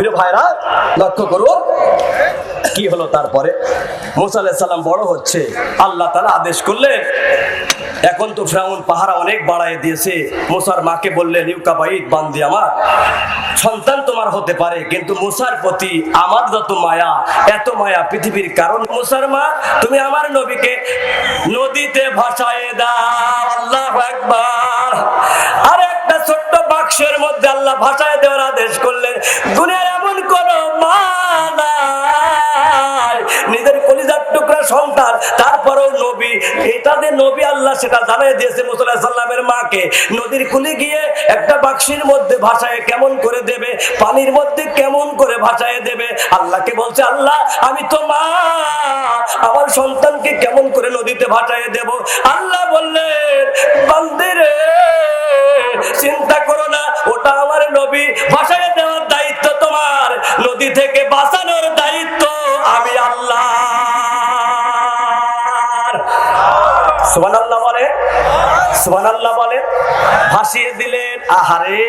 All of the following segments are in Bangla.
প্রিয় ভাইরা, লক্ষ্য করুন, কি হলো তারপরে? মোসা সালাম বড় হচ্ছে। আল্লাহ তালা আদেশ করলেন, এখন তো ফ্রাউন পাহারা অনেক বাড়ায় দিয়েছে। মুসার মাকে বললেন ইউকা বাইদ বান্দি আমার, সন্তান তোমার হতে পারে, কিন্তু মুসার প্রতি আমার যত মায়া, এত মায়া পৃথিবীর কারণ। মুসার মা, তুমি আমার নবীকে নদীতে ভাসায় দাও, আল্লাহ একবার আর একটা ছোট্ট বাক্সের মধ্যে আল্লাহ ভাসায় দেওয়ার আদেশ করলেন, দুনিয়ার সন্তান, তারপরেও নবী। এটা যে নবী আল্লাহ সেটা জানাই দিয়েছে মুসল্লাহ সাল্লামের মাকে। নদীর কুলে গিয়ে একটা বাক্সির মধ্যে ভাষায় কেমন করে দেবে, পানির মধ্যে কেমন করে ভাষায় দেবে। আল্লাহকে বলছে, আল্লাহ, আমি তো মা, আমার সন্তানকে কেমন করে নদীতে ভাসায় দেব? আল্লাহ বললেন বান্দিরে চিন্তা করো না, ওটা আমার নবী। ভাসায় দেওয়ার দায়িত্ব তোমার। নদী থেকে বাঁচানোর দায়িত্ব সুবহানাল্লাহ বলে? সুবহানাল্লাহ বলে? ভাসিয়ে দিলেন। আহারে,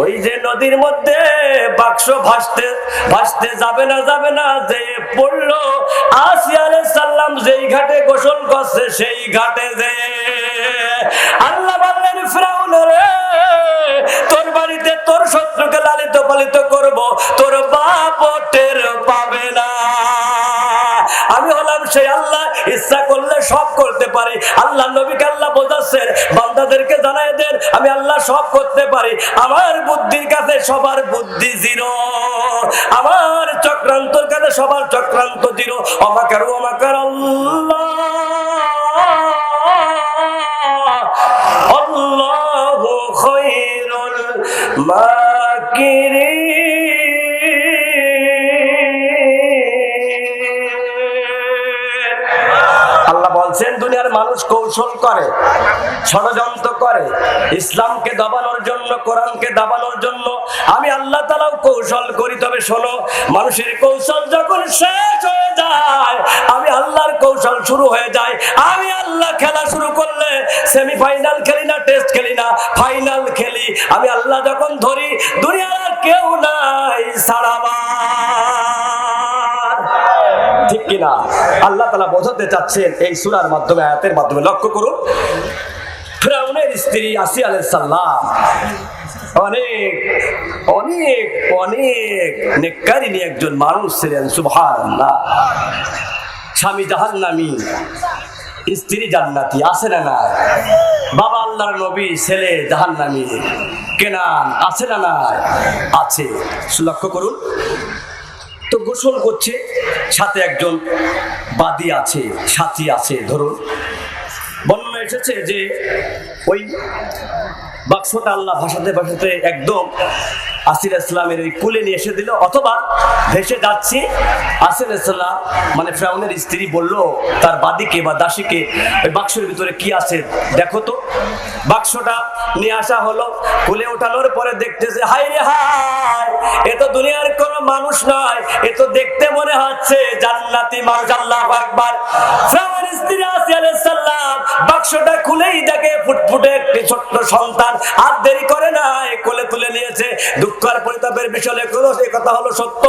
ওই যে নদীর মধ্যে বাক্স ভাসতে ভাসতে যাবে না যাবে না যে সালাম যেই ঘাটে গোসল করছে, সেই ঘাটে যে। আল্লাহ বললেন, ফিরাউন রে, তোর বাড়িতে তোর শত্রুকে লালিত পালিত করব, তোর বাপ টের পাবে না। আমি হলাম সেই আল্লাহ ইচ্ছা করলে সব করতে পারি। আল্লাহ নবীকে আল্লাহ বোঝাচ্ছেন, বান্দাদেরকে জানাই দেন, আমি আল্লাহ সব করতে পারি। আমার বুদ্ধির কাছে সবার বুদ্ধি জিরো। আমার চক্রান্তর কাছে সবার চক্রান্ত জিরো। অমাকার অমাকার আল্লাহ মানুষ কৌশল করে, ষড়যন্ত্র করে, ইসলামকে দাবানোর জন্য, কোরআনকে দাবানোর জন্য। আমি আল্লাহ তালাও কৌশল করি, তবে শোনো, মানুষের কৌশল যখন শেষ হয়ে যায়, আমি আল্লাহর কৌশল শুরু হয়ে যায়। আমি আল্লাহ খেলা শুরু করলে সেমিফাইনাল খেলি না টেস্ট খেলি না ফাইনাল খেলি। আমি আল্লাহ যখন ধরি, দুনিয়ার কেউ নাই সারাবার ঠিক কিনা? আল্লাহ তালা বোঝাতে চাচ্ছেন এই সুরার মাধ্যমে, আয়াতের মাধ্যমে। লক্ষ্য করুন, ফেরাউনের স্ত্রী আসি অনেক অনেক অনেক একজন মানুষ ছিলেন সুভান স্বামী জাহান্নামী, স্ত্রী জান্নাতি, আছে না না বাবা আল্লাহর নবী, ছেলে জাহান্নামী, কেনান, আছে না না আছে। লক্ষ্য করুন তো গোসল করছে সাথে একজন বাদী আছে সাথী আছে ধরুন। বর্ণনা এসেছে যে ওই বাক্সটা আল্লাহ ভাসাতে ভাসাতে একদম আসির ইসলামের ওই কুলে নিয়ে এসে দিল। অথবা ভেসে যাচ্ছি, আসির ইসলাম মানে ফ্রাউনের স্ত্রী বলল, তার বাদিকে বা দাসীকে ওই বাক্সের ভিতরে কি আছে দেখো তো। বাক্সটা নিয়ে আসা হলো, কুলে ওঠানোর পরে দেখতেছে হাই রে হাই এ তো দুনিয়ার কোন মানুষ নয়, এ তো দেখতে মনে হচ্ছে জান্নাতি মানুষ, আল্লাহ আকবার। ফ্রাউনের স্ত্রী আসি আলাইহিস সালাম বাক্সটা খুলেই দেখে, ফুটফুটে একটি ছোট্ট সন্তান আর দেরি করে নাই, কোলে তুলে নিয়েছে। দুঃখ আর পরিতাপের কথা হলো সত্য?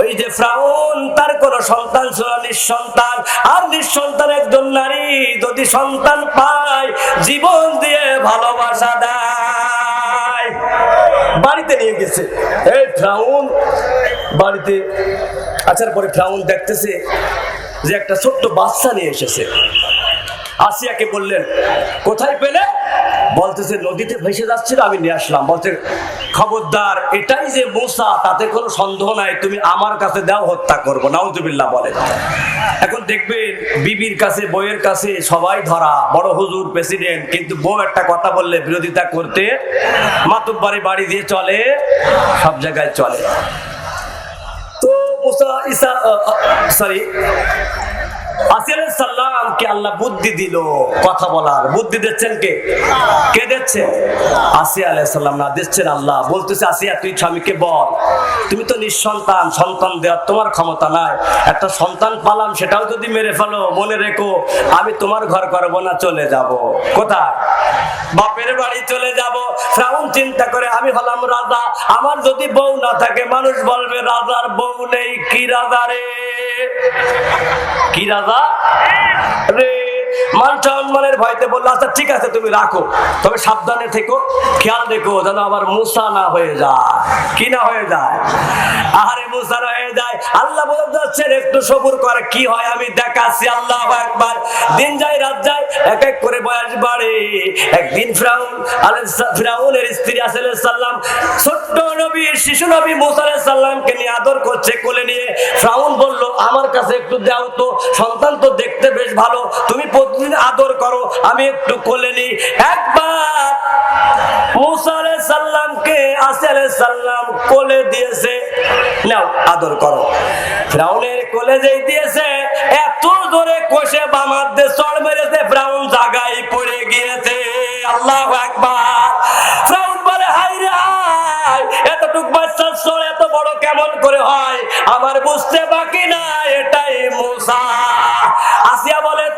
ওই যে ফ্রাউন, তার সন্তান ছিল নিঃসন্তান। আর নিঃসন্তান একজন নারী, যদি সন্তান পায়, জীবন দিয়ে ভালোবাসা দেয়। বাড়িতে নিয়ে গেছে। এই ফ্রাউন, বাড়িতে আসার পরে ফ্রাউন দেখতেছে যে একটা ছোট্ট বাচ্চা নিয়ে এসেছে। আসিয়াকে বললেন, কোথায় পেলে? বলতেছে, নদীতে ভেসে যাচ্ছিল, আমি নিয়ে আসলাম। বলছে, খবরদার, এটাই যে মোসা, তাতে কোনো সন্দেহ নাই, তুমি আমার কাছে দাও, হত্যা করব। নাউজুবিল্লাহ বলে এখন দেখবেন, বিবির কাছে বইয়ের কাছে সবাই ধরা, বড় হুজুর, প্রেসিডেন্ট, কিন্তু বউ একটা কথা বললে বিরোধিতা করতে, মাতুব্বারি বাড়ি দিয়ে চলে, সব জায়গায় চলে। তো মুসা ইসা সরি তোমার ক্ষমতা নাই। একটা সন্তান পালাম, সেটাও যদি মেরে ফেলো, মনে রেখো, আমি তোমার ঘর করব না, চলে যাব। কোথায়? বাপের বাড়ি চলে যাব। ফ্রাউন চিন্তা করে, আমি হলাম রাজা। আমার যদি বউ না থাকে, মানুষ বলবে, রাজার বউ নেই, কি রাজা রে? কি রাজা রে মান সম্মানের ভয়তে বলল আচ্ছা ঠিক আছে, তুমি রাখো। তবে সাবধানে থেকো, খেয়াল রেখো যেন আবার মুসা না হয়ে যায়। কি না হয়ে যায়? আহারে মুসা হয়ে যায়। আল্লাহ বলে একটু সবুর করে, কি হয় আমি দেখাচ্ছি, আল্লাহ একবার দিন যায়, রাত যায়, এক এক করে বয়স বাড়ে। একদিন ফ্রাউন স্ত্রী আসাইহিস সাল্লাম ছোট্ট নবী, শিশু নবী মুসা সাল্লামকে নিয়ে আদর করছে, কোলে নিয়ে। ফ্রাউন বলল, আমার কাছে একটু দাও তো, সন্তান তো দেখতে বেশ ভালো, তুমি প্রতিদিন আদর করো, আমি একটু কোলে নিই। একবার মুসা আলাইহিস সাল্লামকে আসি আলাইহিস সাল্লাম কোলে দিয়েছে। নাও, আদর করো। কোলে দিয়েছে, এত মেরেছে পড়ে গিয়েছে। আল্লাহ একবার ফ্রাউন বলে হাই রে এতটুক বাচ্চার এত বড় কেমন করে হয়? আমার বুঝতে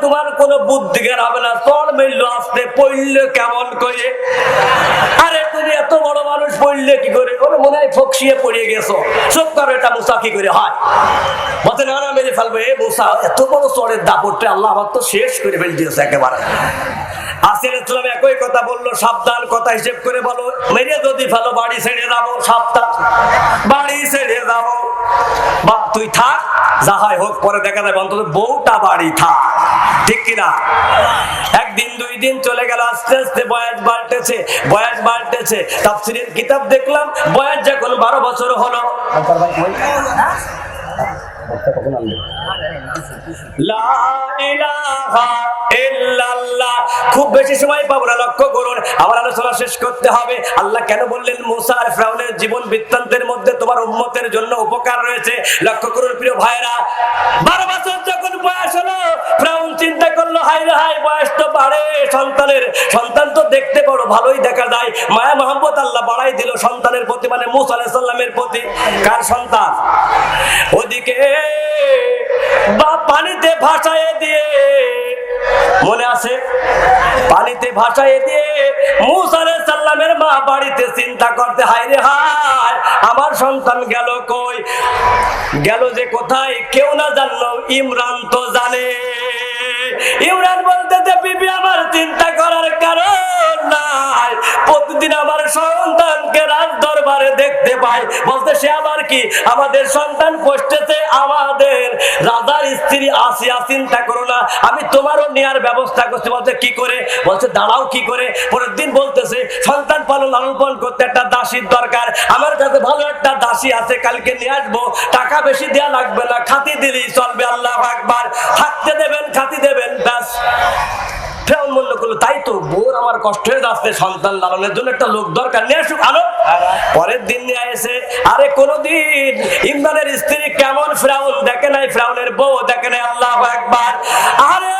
তোমার কোন বুদ্ধি হবে না। চড় মিলল আসতে, পড়লে কেমন করে? আরে তুমি এত বড় মানুষ, পড়লে কি করে? ওরে ফকসিয়ে পড়িয়ে গেছো। চোখ করো এটা মুসা কি করে বলতে না না মেরে ফেলবে, এ মুসা, এত বড় চড়ের দাপটটা আল্লাহ আমার তো শেষ করে ফেল দিয়েছে একেবারে। আসিল ইসলাম একই কথা বলল, সাবধান কথা হিসেব করে বলো, মেরে যদি ফেলো, বাড়ি ছেড়ে যাব, সাবধান। বাড়ি ছেড়ে যাব। বা তুই থাক, যা হয় হোক, পরে দেখা যাবে, অন্তত বউটা বাড়ি থাক। ঠিক কিনা? একদিন, দুই দিন চলে গেল, আস্তে আস্তে বয়স বাড়তেছে বয়স বাড়তেছে। তাফসিরের কিতাব দেখলাম বয়স যখন বারো বছর হলো। খুব বেশি সময় পাবো না, লক্ষ্য করুন। আমার আলোচনা শেষ করতে হবে। আল্লাহ কেন বললেন, মুসা ফ্রাউনের জীবন বৃত্তান্তের মধ্যে তোমার উম্মতের জন্য উপকার রয়েছে? লক্ষ্য করুন, প্রিয় ভাইরা বারো বছর বাড়ে সন্তানের, সন্তান তো দেখতে বড়, ভালোই দেখা যায়। মায়া মোহাম্মদ আল্লাহ বাড়াই দিল সন্তানের প্রতি মানে মুসা আলাইহিস প্রতি। কার সন্তান? ওদিকে বা পানিতে ভাসায় দিয়ে, মনে আছে? পানিতে ভাসায় দিয়ে মুসা আলাইহিস সালামের মা বাড়িতে চিন্তা করতে, হায় রে হায়, আমার সন্তান গেল কই? গেল যে কোথায়? কেউ না জানলো, ইমরান তো জানে। ইমরান বলতে বিবি আমার চিন্তা করার কারণ নাই। প্রতিদিন আমার সন্তানকে রাজ দরবারে দেখতে পাই। বলতে সে আবার কি? আমাদের সন্তান পোষতেছে আমাদের রাজার স্ত্রী আসিয়া চিন্তা করো না, আমি তোমারও নেয়ার ব্যবস্থা করছি। বলতে কি করে? বলছে, দাঁড়াও, কি করে? পরের দিন বলতেছে, সন্তান পালন লালন পালন করতে একটা দাসীর দরকার। আমার কাছে ভালো একটা দাসী আছে, কালকে নিয়ে আসব। টাকা বেশি দেওয়া লাগবে না, খাতি দিলেই চলবে, আল্লাহ একবার থাকতে দেবেন, খাতি দেবেন, ব্যাস। ফেরাউন করল তাই তো বোর আমার কষ্ট হয়ে যাচ্ছে, সন্তান লালনের জন্য একটা লোক দরকার। নিয়ে আসুক পরের দিন নিয়ে আরে কোনদিন ইমরানের স্ত্রী কেমন দেখে নাই বউ, দেখে নাই আল্লাহ একবার আরে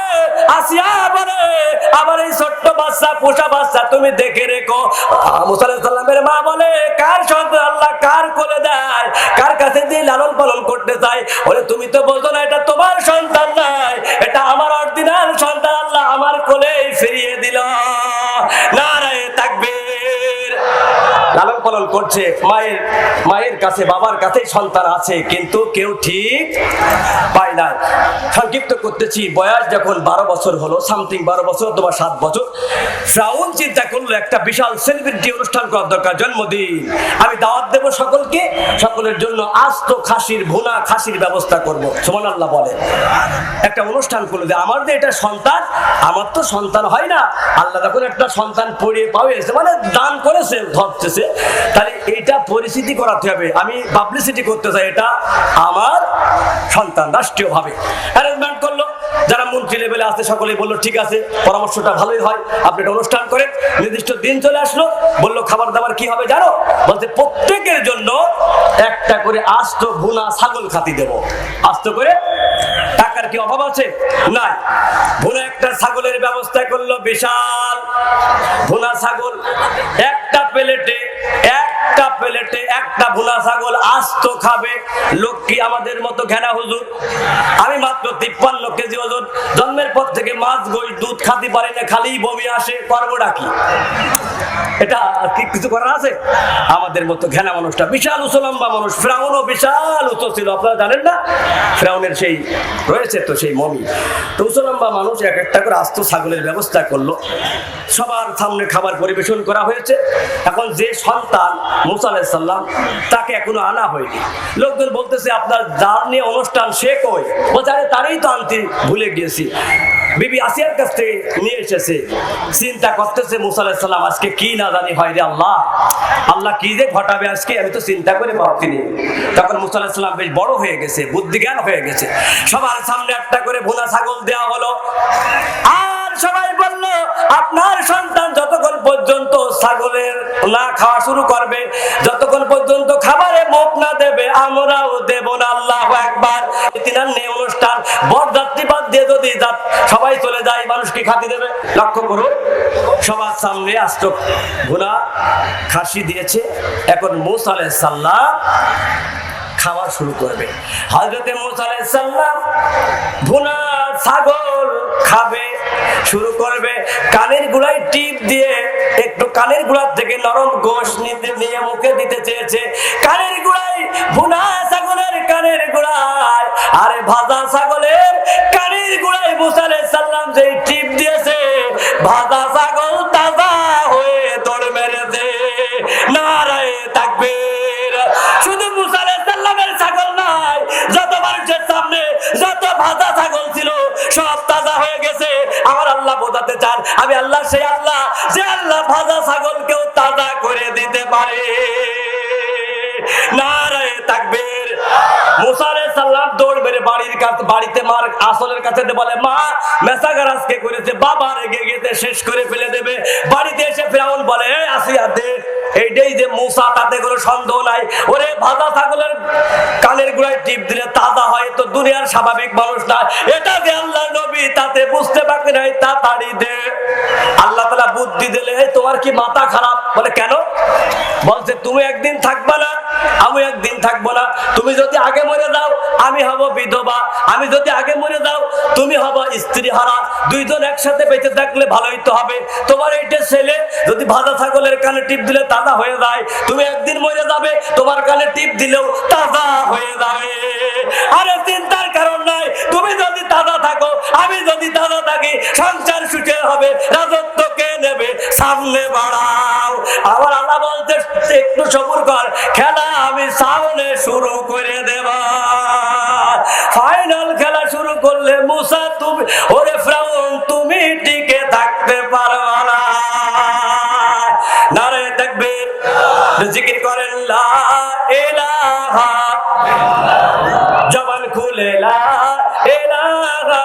ছোট্ট বাচ্চা, পোষা বাচ্চা, তুমি দেখে রেখো। মুসাল্লামের মা বলে, কার সন্তান আল্লাহ কার কোলে দেয়? কার কাছে দিয়ে লালন পালন করতে চাই বলে, তুমি তো বোঝো না, এটা তোমার সন্তান নাই এটা ফিরিয়ে দিল করছে মায়ের মায়ের কাছে, বাবার কাছে সন্তান আছে, কিন্তু কেউ ঠিক পায় না। সংক্ষিপ্ত করতেছি, বয়স যখন বারো বছর হলো সামথিং বারো বছর অথবা সাত বছর, ফ্রাউন চিন্তা করল, একটা বিশাল সেলিব্রিটি অনুষ্ঠান করার দরকার, জন্মদিন। আমি দাওয়াত দেব সকলকে, সকলের জন্য আস্ত খাসির ভুনা, খাসির ব্যবস্থা করব। সুমান আল্লাহ বলে। একটা অনুষ্ঠান করল, যে আমার যে এটা সন্তান, আমার তো সন্তান হয় না। আল্লাহ যখন একটা সন্তান পড়িয়ে পাওয়েছে মানে দান করেছে, ধরতেছে এটা করাতে হবে। আমি পাবলিসিটি করতে চাই, এটা আমার সন্তান অ্যারেঞ্জমেন্ট করল, যারা মন্ত্রী লেভেলে আছে, সকলেই বলল, ঠিক আছে, পরামর্শটা ভালোই হয়, আপনি একটা অনুষ্ঠান করেন। নির্দিষ্ট দিন চলে আসলো, বলল, খাবার দাবার কি হবে জানো? বলতে প্রত্যেকের জন্য একটা করে আস্ত ভুনা ছাগল খাতি দেব। আস্ত করে টাকা টাকার কি অভাব আছে? নাই। ভুনা একটা ছাগলের ব্যবস্থা করল, বিশাল। ভুনা ছাগল, একটা প্লেটে একটা প্লেটে একটা ছাগল আস্ত খাবে। লোক কি আমাদের মতো ঘেরা হুজুর? আমি মাত্র তিপ্পান্ন কেজি ওজন। জন্মের পর থেকে মাছ গই দুধ খাতে পারি না, খালি বমি আসে করবোটা কি? এটা কি কিছু করার আছে? আমাদের মতো ঘেনা মানুষটা বিশাল উঁচু লম্বা মানুষ। ফ্রাউনও বিশাল উঁচু ছিল আপনারা জানেন না? ফ্রাউনের সেই রয়েছে তো সেই মমি। তো লম্বা মানুষ এক একটা করে আস্ত ছাগলের ব্যবস্থা করল। সবার সামনে খাবার পরিবেশন করা হয়েছে। এখন যে সন্তান মুসা আলাইসাল্লাম তাকে এখনও আনা হয়নি। লোকজন বলতেছে, আপনার যার নিয়ে অনুষ্ঠান সে কই? বলছে, আরে তারই তো আনতে ভুলে গিয়েছি। বিবি আসিয়ার কাছ থেকে নিয়ে এসেছে। চিন্তা করতেছে মুসা আলাইসাল্লাম আজকে কি না জানি, হয় রে আল্লাহ। আল্লাহ কি যে ঘটাবে আজকে, আমি তো চিন্তা করে নি। তখন মুসা আলাইসাল্লাম বেশ বড় হয়ে গেছে বুদ্ধি জ্ঞান হয়ে গেছে। সবার সামনে একটা করে ভুনা ছাগল দেওয়া হলো। আর সবাই বলল, আপনার সন্তান যতক্ষণ পর্যন্ত ছাগলের না খাওয়া শুরু করবে, যতক্ষণ পর্যন্ত খাবারে মুখ না দেবে, আমরাও দেব না, আল্লাহ একবার তিনার নেই অনুষ্ঠান বরযাত্রী বাদ দিয়ে যদি সবাই চলে যায়, মানুষ কি খাতি দেবে? লক্ষ্য করুন, সবার সামনে আস্ত ভুনা খাসি দিয়েছে। এখন মুসা আলাইহিস সালাম খাওয়া শুরু করবে। হজরতে ভুনা ছাগল খাবে, শুরু করবে। কানের গুড়ায় টিপ দিয়ে একটু কানের গুড়ার থেকে নরম গোশ নিতে নিয়ে মুখে দিতে চেয়েছে। কানের গুড়ায় ভুনা ছাগলের কানের গুড়ায়, আরে ভাজা ছাগলের কানের গুড়ায় মুসালে আমি আল্লাহ, সেই আল্লাহ, যে আল্লাহ ভাজা ছাগলকেও তাজা করে দিতে পারে। বাড়িতে এসে যে মুসা, তাতে কোনো সন্দেহ নাই। ওরে ভাজা ছাগলের কানের গুড়ায় টিপ দিলে তাজা হয় তো দুনিয়ার স্বাভাবিক মানুষ না। এটা যে আল্লাহ নবী, তাতে বুঝতে পারবে নাই তাড়াতাড়ি দে। আল্লাহ তালা বুদ্ধি দিলে "এই, তোমার কি মাথা খারাপ? বলে কেন? বলছে তুমি একদিন থাকবা না আমি একদিন থাকব না। তুমি যদি আগে মরে যাও আমি হব বিধবা। আমি যদি আগে মরে যাও তুমি হব স্ত্রী হারা দুইজন একসাথে বেঁচে থাকলে ভালোই তো হবে। তোমার এইটা ছেলে যদি ভাজা ছাগলের কানে টিপ দিলে তাজা হয়ে যায়। তুমি একদিন মরে যাবে তোমার কানে টিপ দিলেও তাজা হয়ে যাবে আরে চিন্তার কারণ নাই। তুমি যদি তাজা থাকো আমি যদি তাজা থাকি সংসার সুখে হবে, রাজত্ব কে নেবে? সামনে বাড়াও। আবার আল্লাহ বলতে একটু সবুর কর। খেলা আমি সামনে শুরু করে দেব। ফাইনাল খেলা শুরু করলে মুসা তুমি, ওরে ফ্রাউন, তুমি টিকে থাকতে পারবা না। নারে তাকবীর। জিকির করেন, লা ইলাহা। জবান খুলে, লা ইলাহা।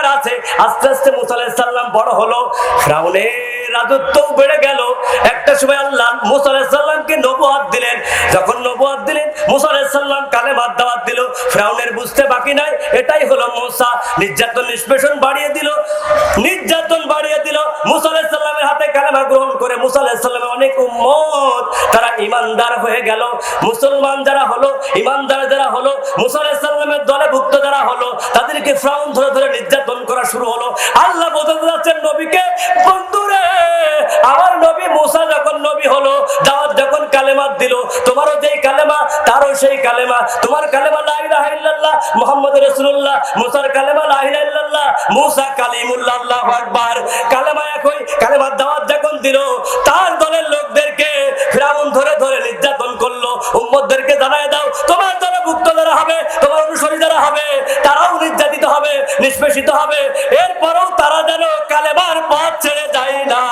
আছে, আস্তে আস্তে মুসা বড় হলো। ফ্রাউনের রাজত্ব বেড়ে গেল। একটা সময় আল্লাহ মুসা দিলেন। যখন দিলেন, মুসা দাওয়াত দিল। ফ্রাউনের বুঝতে বাকি নাই, এটাই হলো মুসা। নির্যাতন, নিষ্পেষণ বাড়িয়ে দিল। নির্যাতন বাড়িয়ে দিল। মুসা হাতে কালেমা গ্রহণ করে মুসা অনেক উম্মত, তারা ইমানদার হয়ে গেল। মুসলমান যারা হলো, ইমানদার যারা হলো, মুসা দলে ভুক্ত যারা হলো, তাদেরকে ফ্রাউন ধরে ধরে নির্যাতন করা শুরু হলো। আল্লাহ বোঝাতে যাচ্ছেন নবীকে, বন্ধুরে, আমার নবী মুসা যখন নবী হলো, দাওয়াত যখন কালেমাত দিল, তোমারও যেই কালেমা, তারও সেই কালেমা। তোমার কালেমা লা ইলাহা ইল্লাল্লাহ, মুহাম্মদ রাসূলুল্লাহ। মুসার কালেমা লা ইলাহা ইল্লাল্লাহ, মুসা কালিমুল্লাহ আল্লাহু আকবার। কালেমা একই কালেমার দাওয়াত যখন দিল, তার দলের লোকদেরকে ফিরাউন ধরে ধরে নির্যাতন করল। উম্মতদেরকে জানায় দাও, তোমার দলে ভুক্ত যারা হবে, তোমার অনুসারী যারা হবে, তারাও নির্যাতিত হবে, নিষ্পেষিত হবে। এরপরও তারা যেন কালেবার পথ ছেড়ে যায় না।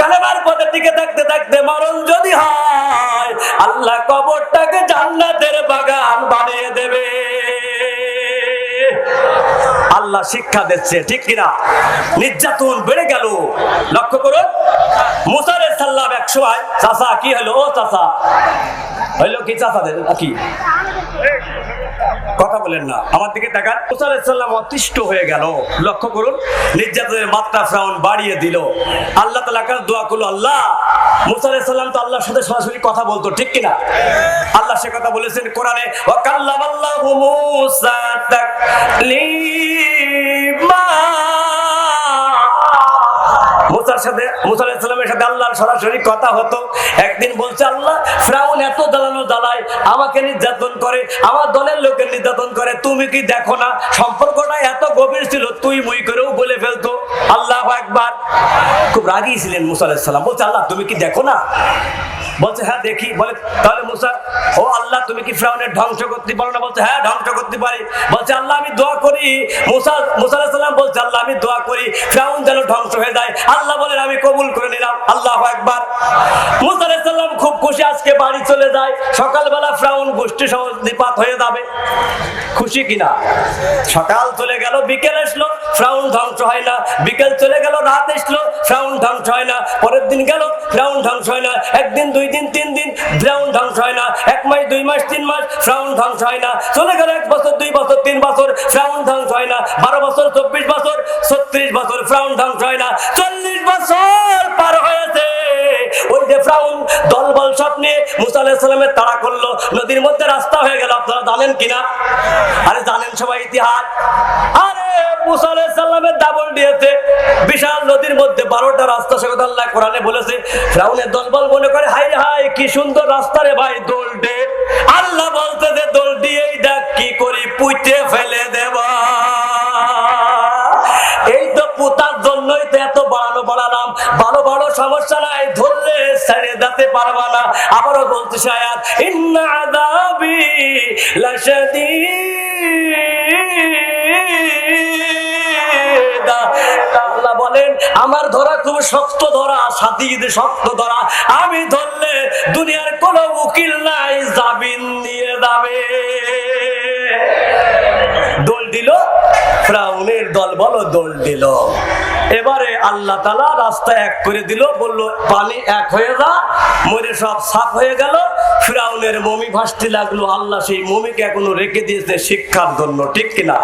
কালেবার পথের দিকে দেখতে দেখতে মরণ যদি হয়, আল্লাহ কবরটাকে জান্নাতের বাগান বানিয়ে দেবে। আল্লাহ শিক্ষা দিচ্ছে, ঠিক কিনা? নির্যাতন বেড়ে গেল। লক্ষ্য করুন মুসার সাল্লাম এক সময় চাষা কি হলো? ও চাষা হইল কি চাষাদের কি? কথা বলেন না। আমার দিকে তাকান। মুসা অতিষ্ঠ হয়ে গেল। লক্ষ্য করুন, নির্যাতনের মাত্রা ফ্রাউন বাড়িয়ে দিল। আল্লাহ তালাকার দোয়া করল, আল্লাহ, মুসা আলাইসাল্লাম তো আল্লাহর সাথে সরাসরি কথা বলতো, ঠিক কিনা? আল্লাহ সে কথা বলেছেন কোরআনে মুসা তাকলিমা। মুসার সাথে, মুসা সাথে আল্লাহর সরাসরি কথা হতো। একদিন বলছে, আল্লাহ, ফ্রাউন এত জ্বালানো জ্বালায়, আমাকে নির্যাতন করে, আমার দলের লোকের নির্যাতন করে, তুমি কি দেখো না? সম্পর্কটা এত গভীর ছিল, তুই মুই করেও বলে ফেলতো। আল্লাহ একবার খুব রাগিয়েছিলেন ছিলেন মুসা আলাইসাল্লাম বলছে, আল্লাহ, তুমি কি দেখো না? বলছে হ্যাঁ দেখি। বলে, তাহলে মুসা, ও আল্লাহ, তুমি কি ফ্রাউনের ধ্বংস করতে পারো না? বলছে হ্যাঁ ধ্বংস করতে পারি। বলছে, আল্লাহ, আমি দোয়া করি। মুসা মুসা সালাম বলছে, আল্লাহ, আমি দোয়া করি, ফ্রাউন যেন ধ্বংস হয়ে যায়। আল্লাহ বলেন, আমি কবুল করে নিলাম। আল্লাহ একবার মুসা সালাম খুব খুশি, আজকে বাড়ি চলে যায়। সকালবেলা ফ্রাউন গোষ্ঠী সহ নিপাত হয়ে যাবে। খুশি কিনা? সকাল চলে গেল, বিকেল আসলো, ফ্রাউন ধ্বংস হয় না। বিকেল চলে গেল, রাত আসলো, ফ্রাউন ধ্বংস হয় না। পরের দিন গেল, ফ্রাউন ধ্বংস হয় না। একদিন, দুই দিন, তিন দিন ফ্রাউন ধ্বংস হয় না। এক মাস, দুই মাস, তিন মাস ফ্রাউন ধ্বংস হয় না। চলে গেল এক বছর, দুই বছর, তিন বছর ফ্রাউন ধ্বংস হয় না। বারো বছর, চব্বিশ বছর, ছত্রিশ বছর ফ্রাউন ধ্বংস হয় না। চল্লিশ বছর পার হয়েছে। ওই যে ফ্রাউন দলবল সব নিয়ে মুসা আলাহিসাল্লামের তাড়া করল। নদীর মধ্যে রাস্তা হয়ে গেল। জানেন কিনা? আরে জানেন সবাই ইতিহাস। আরে আল্লাহ বলতে দোল দিয়েই কি করি ফেলে দেবা। এই তো পুতার জন্যই তো এত বাড়ানো বাড়ালাম ভালো বড় সমস্যা নাই, ধরলে ছেড়ে দিতে পারবা না। আবারও বলতে শায়াত ইন্না আল্লাহ বলেন, আমার ধরা খুব শক্ত ধরা, সাদিদ শক্ত ধরা। আমি ধরলে দুনিয়ার কোন উকিল নাই, জামিন দিয়ে যাবে। দোল দিল ফ্রাউনের দল বলো, দোল দিল। এবারে আল্লাহ তালা রাস্তা এক করে দিল, বলল পানি এক হয়ে যা, মরে সব সাফ হয়ে গেল। ফ্রাউনের মমি ভাসতে লাগল, আল্লাহ সেই মমিকে এখনও রেখে দিয়েছে শিক্ষার জন্য, ঠিক কিনা?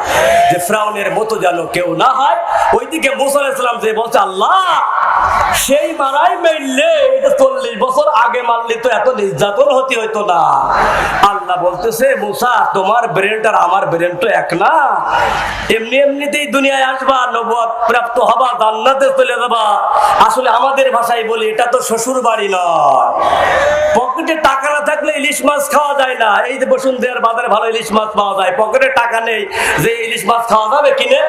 যে ফ্রাউনের মতো যেন কেউ না হয়। ওইদিকে মুসা ইসলাম যে বলছে, আল্লাহ, সেই মারাই মেললে এটা চল্লিশ বছর আগে মারলে তো এত নির্যাতন হতে হইতো না। আল্লাহ বলতেছে, মুসা, তোমার ব্রেনটা আর আমার ব্রেন তো এক না। এমনি এমনিতেই দুনিয়ায় আসবা নবুয়ত প্রাপ্ত হবা, জান্নাতে চলে যাবা। আসলে আমাদের ভাষায় বলি, এটা তো শ্বশুর বাড়ি নয়। পকেটে টাকা না থাকলে ইলিশ মাছ খাওয়া যায় না। এই যে বসুন্ধরার বাজারে ভালো ইলিশ মাছ পাওয়া যায়। পকেটে টাকা নেই, যে ইলিশ মাছ খাওয়া যাবে, কিনে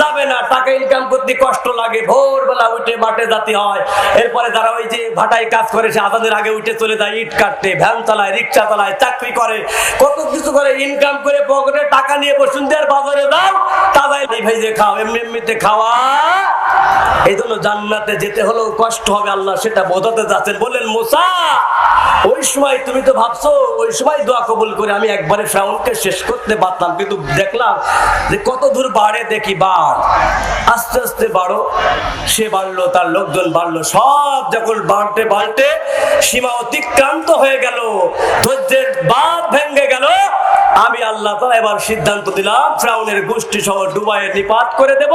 যাবে না। টাকা ইনকাম করতে কষ্ট লাগে। ভোরবেলা উঠে মাঠে যাতে হয়। এরপরে যারা ওই যে ভাটায় কাজ করে, সে আজাদের আগে উঠে চলে যায় ইট কাটতে, ভ্যান চালায়, রিক্সা চালায়, চাকরি করে, কত কিছু করে ইনকাম করে, পকেটে টাকা নিয়ে বসুন্ধরার বাজারে দাও তাজাই ভেজে খাও, এমনি এমনিতে খাওয়া। এই জন্য জান্নাতে যেতে হলেও কষ্ট হবে আল্লাহ, সেটা বোঝাতে যাচ্ছেন। বলেন মোসা ওই সময় তুমি তো ভাবছ, ওই সময় দোয়া কবুল করে আমি একবারে ফ্রাউনকে শেষ করতে পারতাম কিন্তু দেখলাম যে কত দূর বাড়ে দেখি বাড় আস্তে আস্তে বাড়ো, সে বাড়লো, তার লোকজন বাড়লো। সব যখন বাড়তে বাড়তে সীমা অতিক্রান্ত হয়ে গেল, ধৈর্যের বাদ ভেঙে গেল, আমি আল্লাহ তাআলা এবার সিদ্ধান্ত দিলাম, ফ্রাউনের গোষ্ঠী সহ ডুবাইয়ে নিপাত করে দেব।